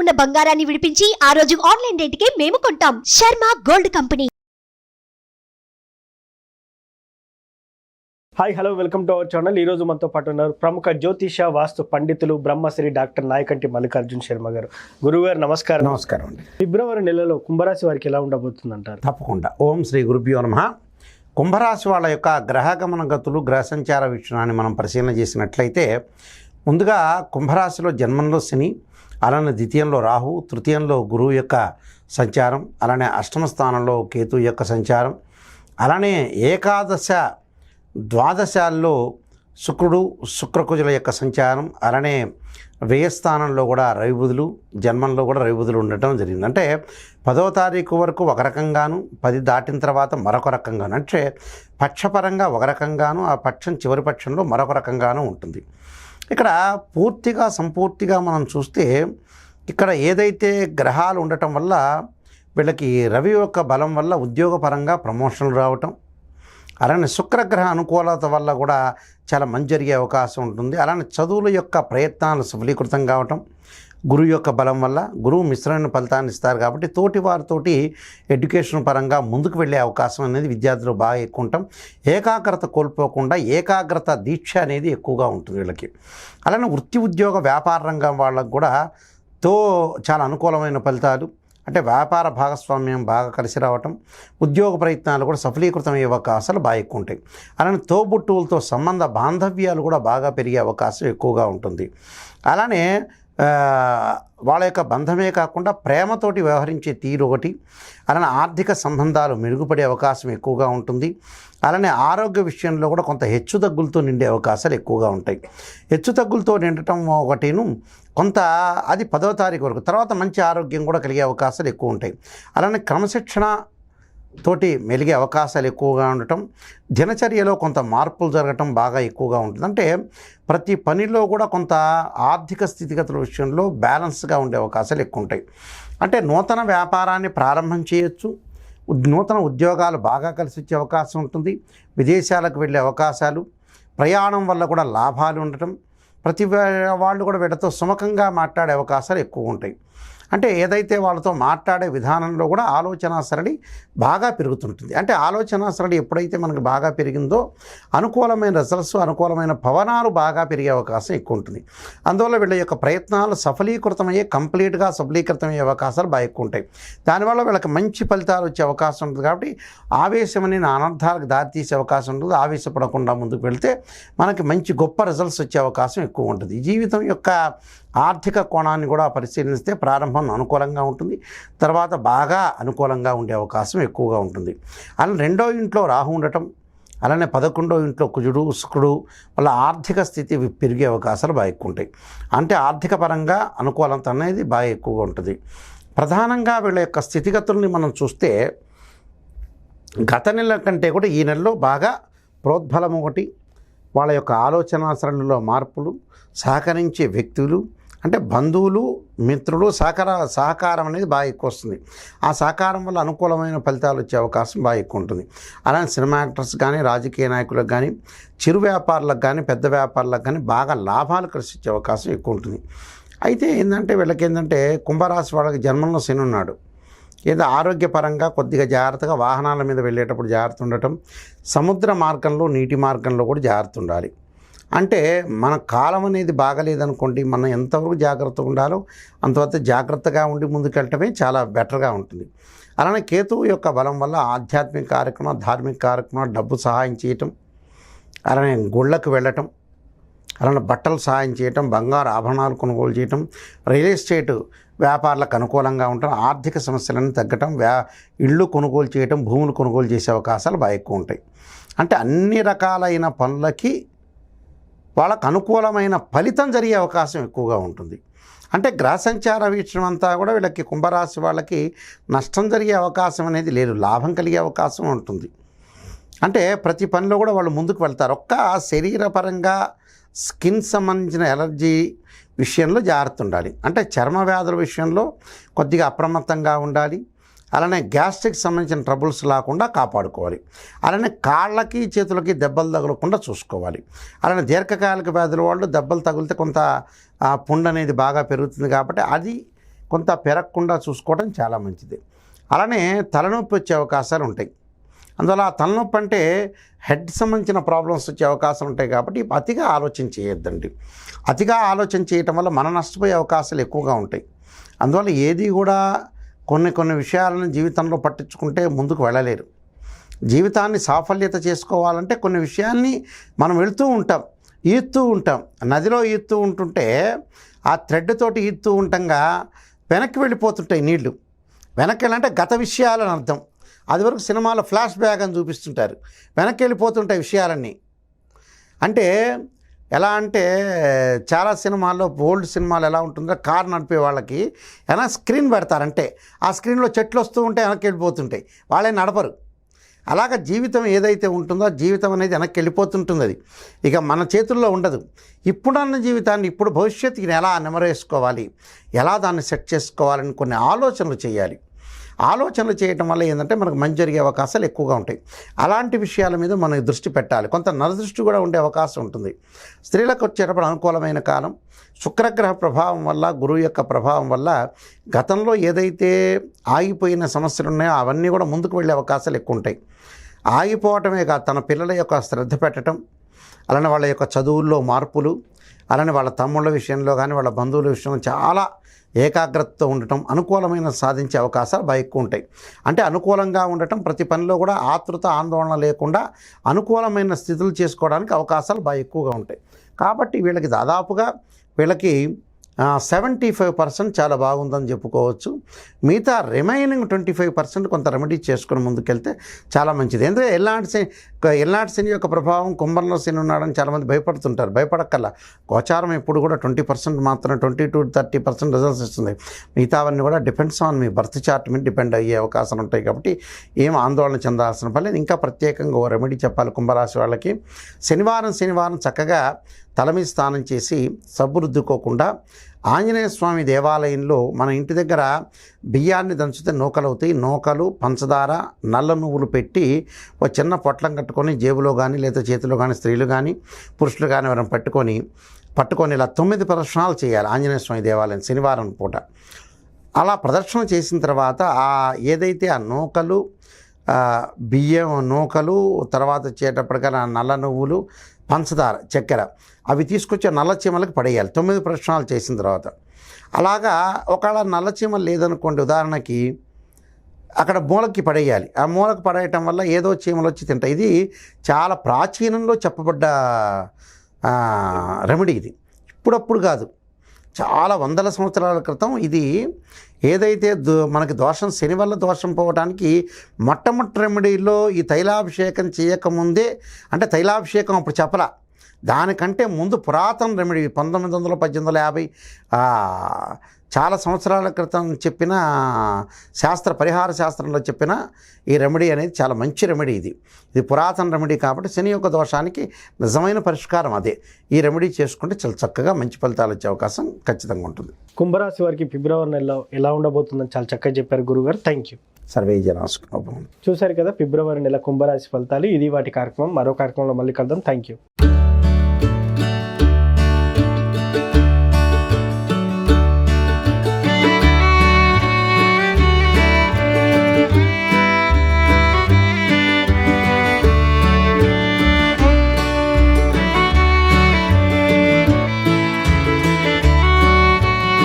ఉన్న బంగారాన్ని విడిపించి ఆ రోజు ఆన్లైన్ రేటుకే మేము కొంటాం. Sharma gold company. Hi hello welcome to our channel. ఈ రోజు మనతో పాటు ఉన్నారు ప్రముఖ జ్యోతిష వాస్తు పండితులు బ్రహ్మశ్రీ డాక్టర్ నాయకంటి మల్లికార్జున్ శర్మ గారు. గురువుగారు నమస్కారం. నమస్కారం అండి. ఫిబ్రవరి నెలలో కుంభరాశి వారికి ఎలా ఉండబోతుంది అంటారు తప్పకుండా. ఓం శ్రీ గురుభ్యో నమ. కుంభరాశి వాళ్ళ యొక్క గ్రహగమన గతులు గ్రహ సంచార వీక్షణాన్ని మనం పరిశీలన చేసినట్లయితే ముందుగా కుంభరాశిలో జన్మంలో శని అలానే ద్వితీయంలో రాహు తృతీయంలో గురువు యొక్క సంచారం అలానే అష్టమ స్థానంలో కేతు యొక్క సంచారం అలానే ఏకాదశ ద్వాదశాల్లో శుక్రుడు శుక్రకుజుల యొక్క సంచారం అలానే వ్యయస్థానంలో కూడా రవిబుధులు జన్మంలో కూడా రవిబుధులు ఉండటం జరిగింది. అంటే పదో తారీఖు వరకు ఒక రకంగాను పది దాటిన తర్వాత మరొక రకంగాను. అంటే పక్షపరంగా ఒక రకంగాను ఆ పక్షం చివరి పక్షంలో మరొక రకంగాను ఉంటుంది. ఇక్కడ పూర్తిగా సంపూర్తిగా మనం చూస్తే ఇక్కడ ఏదైతే గ్రహాలు ఉండటం వల్ల వీళ్ళకి రవి యొక్క బలం వల్ల ఉద్యోగపరంగా ప్రమోషన్లు రావటం అలానే శుక్రగ్రహ అనుకూలత వల్ల కూడా చాలా మంచి జరిగే అవకాశం ఉంటుంది. అలానే చదువుల యొక్క ప్రయత్నాలు సఫలీకృతం కావటం గురువు యొక్క బలం వల్ల గురువు మిశ్రమైన ఫలితాన్ని ఇస్తారు కాబట్టి తోటి వారితోటి ఎడ్యుకేషన్ పరంగా ముందుకు వెళ్ళే అవకాశం అనేది విద్యార్థులు బాగా ఎక్కువ ఉంటాం ఏకాగ్రత కోల్పోకుండా ఏకాగ్రత దీక్ష అనేది ఎక్కువగా ఉంటుంది వీళ్ళకి. అలానే వృత్తి ఉద్యోగ వ్యాపార రంగం వాళ్ళకు కూడా తో చాలా అనుకూలమైన ఫలితాలు. అంటే వ్యాపార భాగస్వామ్యం బాగా కలిసి రావటం ఉద్యోగ ప్రయత్నాలు కూడా సఫలీకృతం అయ్యే అవకాశాలు బాగా ఎక్కువ ఉంటాయి. అలానే తోబుట్టువులతో సంబంధ బాంధవ్యాలు కూడా బాగా పెరిగే అవకాశం ఎక్కువగా ఉంటుంది. అలానే వాళ్ళ యొక్క బంధమే కాకుండా ప్రేమతోటి వ్యవహరించే తీరు ఒకటి అలానే ఆర్థిక సంబంధాలు మెరుగుపడే అవకాశం ఎక్కువగా ఉంటుంది. అలానే ఆరోగ్య విషయంలో కూడా కొంత హెచ్చు తగ్గులతో నిండే అవకాశాలు ఎక్కువగా ఉంటాయి. హెచ్చు తగ్గులతో నిండటం ఒకటిను కొంత అది పదవ తారీఖు వరకు తర్వాత మంచి ఆరోగ్యం కూడా కలిగే అవకాశాలు ఎక్కువ ఉంటాయి. అలానే క్రమశిక్షణ తోటి మెలిగే అవకాశాలు ఎక్కువగా ఉండటం దినచర్యలో కొంత మార్పులు జరగటం బాగా ఎక్కువగా ఉంటుంది. అంటే ప్రతి పనిలో కూడా కొంత ఆర్థిక స్థితిగతుల విషయంలో బ్యాలెన్స్గా ఉండే అవకాశాలు ఎక్కువ ఉంటాయి అంటే నూతన వ్యాపారాన్ని ప్రారంభం చేయొచ్చు. నూతన ఉద్యోగాలు బాగా కలిసి వచ్చే అవకాశం ఉంటుంది. విదేశాలకు వెళ్ళే అవకాశాలు ప్రయాణం వల్ల కూడా లాభాలు ఉండటం ప్రతి వాళ్ళు కూడా వీళ్ళతో సుముఖంగా మాట్లాడే అవకాశాలు ఎక్కువ ఉంటాయి అంటే ఏదైతే వాళ్ళతో మాట్లాడే విధానంలో కూడా ఆలోచన సరళి బాగా పెరుగుతుంటుంది. అంటే ఆలోచన సరళి ఎప్పుడైతే మనకు బాగా పెరిగిందో అనుకూలమైన రిజల్ట్స్ అనుకూలమైన భవనాలు బాగా పెరిగే అవకాశం ఎక్కువ ఉంటుంది అందువల్ల వీళ్ళ యొక్క ప్రయత్నాలు సఫలీకృతమయ్యే కంప్లీట్గా సఫలీకృతమయ్యే అవకాశాలు బాగా ఎక్కువ ఉంటాయి దానివల్ల వీళ్ళకి మంచి ఫలితాలు వచ్చే అవకాశం ఉంటుంది కాబట్టి ఆవేశం అనే అనర్థాలకు దారితీసే అవకాశం ఉంటుంది. ఆవేశపడకుండా ముందుకు వెళితే మనకి మంచి గొప్ప రిజల్ట్స్ వచ్చే అవకాశం ఎక్కువ ఉంటుంది జీవితం యొక్క ఆర్థిక కోణాన్ని కూడా పరిశీలిస్తే ప్రారంభం అనుకూలంగా ఉంటుంది. తర్వాత బాగా అనుకూలంగా ఉండే అవకాశం ఎక్కువగా ఉంటుంది. అలా రెండో ఇంట్లో రాహు ఉండటం అలానే పదకొండో ఇంట్లో కుజుడు శుక్రుడు వాళ్ళ ఆర్థిక స్థితి పెరిగే అవకాశాలు బాగా ఎక్కువ ఉంటాయి. అంటే ఆర్థిక పరంగా అనుకూలత అనేది బాగా ఎక్కువగా ఉంటుంది. ప్రధానంగా వీళ్ళ యొక్క స్థితిగతుల్ని మనం చూస్తే గత నెల కంటే కూడా ఈ నెలలో బాగా ప్రోద్బలం ఒకటి. వాళ్ళ యొక్క ఆలోచన సరళిలో మార్పులు సహకరించే వ్యక్తులు అంటే బంధువులు మిత్రులు సహకార సహకారం అనేది బాగా ఎక్కువ వస్తుంది ఆ సహకారం వల్ల అనుకూలమైన ఫలితాలు వచ్చే అవకాశం బాగా ఎక్కువ ఉంటుంది అలానే సినిమా యాక్టర్స్ కానీ రాజకీయ నాయకులకు కానీ చిరు వ్యాపారులకు కానీ పెద్ద వ్యాపారులకు కానీ బాగా లాభాలు కలిసి అవకాశం ఎక్కువ ఉంటుంది అయితే ఏంటంటే వీళ్ళకి ఏంటంటే కుంభరాశి వాళ్ళకి జన్మంలో శని ఉన్నాడు. ఏదో ఆరోగ్యపరంగా కొద్దిగా జాగ్రత్తగా వాహనాల మీద వెళ్ళేటప్పుడు జాగ్రత్త ఉండటం సముద్ర మార్గంలో నీటి మార్గంలో కూడా జాగ్రత్త ఉండాలి అంటే మన కాలం అనేది బాగలేదనుకోండి మనం ఎంతవరకు జాగ్రత్తగా ఉండాలో అంతవరకు జాగ్రత్తగా ఉండి ముందుకెళ్ళటమే చాలా బెటర్గా ఉంటుంది. అలానే కేతువు యొక్క బలం వల్ల ఆధ్యాత్మిక కార్యక్రమం ధార్మిక కార్యక్రమం డబ్బు సహాయం చేయటం అలానే గుళ్ళకు వెళ్ళటం అలానే బట్టలు సహాయం చేయటం బంగారు ఆభరణాలు కొనుగోలు చేయటం రియల్ ఎస్టేట్ వ్యాపారులకు అనుకూలంగా ఉండటం ఆర్థిక సమస్యలను తగ్గటం వ్యా ఇళ్ళు కొనుగోలు చేయటం భూములు కొనుగోలు చేసే అవకాశాలు బాగా ఎక్కువ ఉంటాయి. అంటే అన్ని రకాలైన పనులకి వాళ్ళకు అనుకూలమైన ఫలితం జరిగే అవకాశం ఎక్కువగా ఉంటుంది. అంటే గ్రహ సంచార వీక్షణం అంతా కూడా వీళ్ళకి కుంభరాశి వాళ్ళకి నష్టం జరిగే అవకాశం అనేది లేదు. లాభం కలిగే అవకాశం ఉంటుంది. అంటే ప్రతి పనిలో కూడా వాళ్ళు ముందుకు వెళ్తారు. ఒక్క శరీరపరంగా స్కిన్ సంబంధించిన ఎలర్జీ విషయంలో జాగ్రత్త ఉండాలి. అంటే చర్మ వ్యాధుల విషయంలో కొద్దిగా అప్రమత్తంగా ఉండాలి. అలానే గ్యాస్ట్రిక్ సంబంధించిన ట్రబుల్స్ లేకుండా కాపాడుకోవాలి. అలానే కాళ్ళకి చేతులకి దెబ్బలు తగలకుండా చూసుకోవాలి. అలానే దీర్ఘకాలిక వ్యాధుల వాళ్ళు దెబ్బలు తగిలితే కొంత పుండ్ పుండు అనేది బాగా పెరుగుతుంది కాబట్టి అది కొంత పెరగకుండా చూసుకోవడం చాలా మంచిది. అలానే తలనొప్పి వచ్చే అవకాశాలు ఉంటాయి. అందువల్ల ఆ తలనొప్పి అంటే హెడ్ సంబంధించిన ప్రాబ్లమ్స్ వచ్చే అవకాశాలు ఉంటాయి కాబట్టి అతిగా ఆలోచన చేయొద్దండి. అతిగా ఆలోచన చేయటం వల్ల మన నష్టపోయే అవకాశాలు ఎక్కువగా ఉంటాయి. అందువల్ల ఏది కూడా కొన్ని కొన్ని విషయాలను జీవితంలో పట్టించుకుంటే ముందుకు వెళ్ళలేరు. జీవితాన్ని సాఫల్యత చేసుకోవాలంటే కొన్ని విషయాల్ని మనం వెళుతూ ఉంటాం ఈత్తూ ఉంటాం. నదిలో ఈత్తూ ఉంటుంటే ఆ థ్రెడ్ తోటి ఈత్తూ ఉంటంగా వెనక్కి వెళ్ళిపోతుంటాయి నీళ్ళు. వెనక్కి వెళ్ళంటే గత విషయాలని అర్థం. అది వరకు సినిమాలో ఫ్లాష్ బ్యాక్ అని చూపిస్తుంటారు. వెనక్కి వెళ్ళిపోతుంటాయి విషయాలన్నీ. అంటే ఎలా అంటే చాలా సినిమాల్లో ఓల్డ్ సినిమాలు ఎలా ఉంటుందో కార్ నడిపే వాళ్ళకి ఎలా స్క్రీన్ పెడతారంటే ఆ స్క్రీన్లో చెట్లు వస్తూ ఉంటే వెనక్కి వెళ్ళిపోతుంటాయి. వాళ్ళే నడపరు. అలాగ జీవితం ఏదైతే ఉంటుందో జీవితం అనేది వెనక్కి వెళ్ళిపోతుంటుంది అది. ఇక మన చేతుల్లో ఉండదు. ఇప్పుడున్న జీవితాన్ని ఇప్పుడు భవిష్యత్తుకి ఎలా నెమరేసుకోవాలి ఎలా దాన్ని సెట్ చేసుకోవాలని కొన్ని ఆలోచనలు చేయాలి. ఆలోచనలు చేయటం వల్ల ఏంటంటే మనకు మంచి జరిగే అవకాశాలు ఎక్కువగా ఉంటాయి. అలాంటి విషయాల మీద మనం దృష్టి పెట్టాలి. కొంత నరదృష్టి కూడా ఉండే అవకాశం ఉంటుంది. స్త్రీలకు వచ్చేటప్పుడు అనుకూలమైన కాలం శుక్రగ్రహ ప్రభావం వల్ల గురువు యొక్క ప్రభావం వల్ల గతంలో ఏదైతే ఆగిపోయిన సమస్యలు ఉన్నాయో అవన్నీ కూడా ముందుకు వెళ్ళే అవకాశాలు ఎక్కువ ఉంటాయి. ఆగిపోవటమే కాదు తన పిల్లల యొక్క శ్రద్ధ పెట్టడం అలానే వాళ్ళ యొక్క చదువుల్లో మార్పులు అలానే వాళ్ళ తమ్ముళ్ళ విషయంలో కానీ వాళ్ళ బంధువుల విషయంలో చాలా ఏకాగ్రతతో ఉండటం అనుకూలమైన సాధించే అవకాశాలు బాగా ఎక్కువ ఉంటాయి. అంటే అనుకూలంగా ఉండటం ప్రతి పనిలో కూడా ఆతృత ఆందోళన లేకుండా అనుకూలమైన స్థితులు చేసుకోవడానికి అవకాశాలు బాగా ఎక్కువగా ఉంటాయి. కాబట్టి వీళ్ళకి దాదాపుగా వీళ్ళకి సెవెంటీ ఫైవ్ పర్సెంట్ చాలా బాగుందని చెప్పుకోవచ్చు. మిగతా రిమైనింగ్ ట్వంటీ ఫైవ్ పర్సెంట్ కొంత రెమెడీ చేసుకుని ముందుకెళ్తే చాలా మంచిది. ఎందుకంటే ఎల్లాంటి శని ఎల్లాంటి శని యొక్క ప్రభావం కుంభంలో శని ఉన్నాడని చాలామంది భయపడుతుంటారు. భయపడక్కల్లా గోచారం ఎప్పుడు కూడా ట్వంటీ పర్సెంట్ మాత్రం twenty to thirty percent results ఇస్తుంది. మిగతావన్నీ కూడా డిపెండ్స్ ఆన్ మీ బర్త్ చార్ట్ మీద డిపెండ్ అయ్యే అవకాశాలు ఉంటాయి కాబట్టి ఏం ఆందోళన చెందాల్సిన పని ఇంకా ప్రత్యేకంగా ఓ రెమెడీ చెప్పాలి కుంభరాశి వాళ్ళకి. శనివారం శనివారం చక్కగా తల మీద స్నానం చేసి సబ్బు రుద్దుకోకుండా ఆంజనేయ స్వామి దేవాలయంలో మన ఇంటి దగ్గర బియ్యాన్ని దంచితే నూకలు అవుతాయి నూకలు పంచదార నల్ల నువ్వులు పెట్టి ఒక చిన్న పొట్లం కట్టుకొని జేబులో కానీ లేదా చేతిలో కానీ స్త్రీలు కానీ పురుషులు కానీ ఎవరైనా పట్టుకొని పట్టుకొని ఇలా తొమ్మిది ప్రదర్శనలు చేయాలి ఆంజనేయ స్వామి దేవాలయం శనివారం పూట. అలా ప్రదర్శన చేసిన తర్వాత ఆ ఏదైతే ఆ నూకలు బియ్యం నూకలు తర్వాత వచ్చేటప్పటికల్లా నల్ల నువ్వులు పంచదార చక్కెర అవి తీసుకొచ్చి నల్ల చీమలకు పడేయాలి. తొమ్మిది ప్రశ్నలు చేసిన తర్వాత. అలాగా ఒకవేళ నల్ల చీమలు లేదనుకోండి ఉదాహరణకి అక్కడ మూలకి పడేయాలి. ఆ మూలకు పడేయటం వల్ల ఏదో చీమలు వచ్చి తింటాయి. ఇది చాలా ప్రాచీనంలో చెప్పబడ్డ రెమెడీ ఇది. ఇప్పుడప్పుడు కాదు. చాలా వందల సంవత్సరాల క్రితం ఇది ఏదైతే దో మనకి దోషం శని వల్ల దోషం పోవడానికి మొట్టమొదటి రెమెడీలో ఈ తైలాభిషేకం చేయకముందే అంటే తైలాభిషేకం అప్పుడు చెప్పలా. దానికంటే ముందు పురాతన రెమెడీ పంతొమ్మిది వందల పద్దెనిమిది వందల యాభై చాలా సంవత్సరాల క్రితం చెప్పిన శాస్త్ర పరిహార శాస్త్రంలో చెప్పిన ఈ రెమెడీ అనేది చాలా మంచి రెమెడీ ఇది. ఇది పురాతన రెమెడీ కాబట్టి శని యొక్క దోషానికి నిజమైన పరిష్కారం అదే. ఈ రెమెడీ చేసుకుంటే చాలా చక్కగా మంచి ఫలితాలు వచ్చే అవకాశం ఖచ్చితంగా ఉంటుంది. కుంభరాశి వారికి ఫిబ్రవరి నెలలో ఎలా ఉండబోతుందని చాలా చక్కగా చెప్పారు గురుగారు. థ్యాంక్ యూ సర్వే జనాసుకున్నాం చూశారు కదా ఫిబ్రవరి నెల కుంభరాశి ఫలితాలు. ఇది వాటి కార్యక్రమం. మరో కార్యక్రమంలో మళ్ళీ కలుద్దాం. Thank you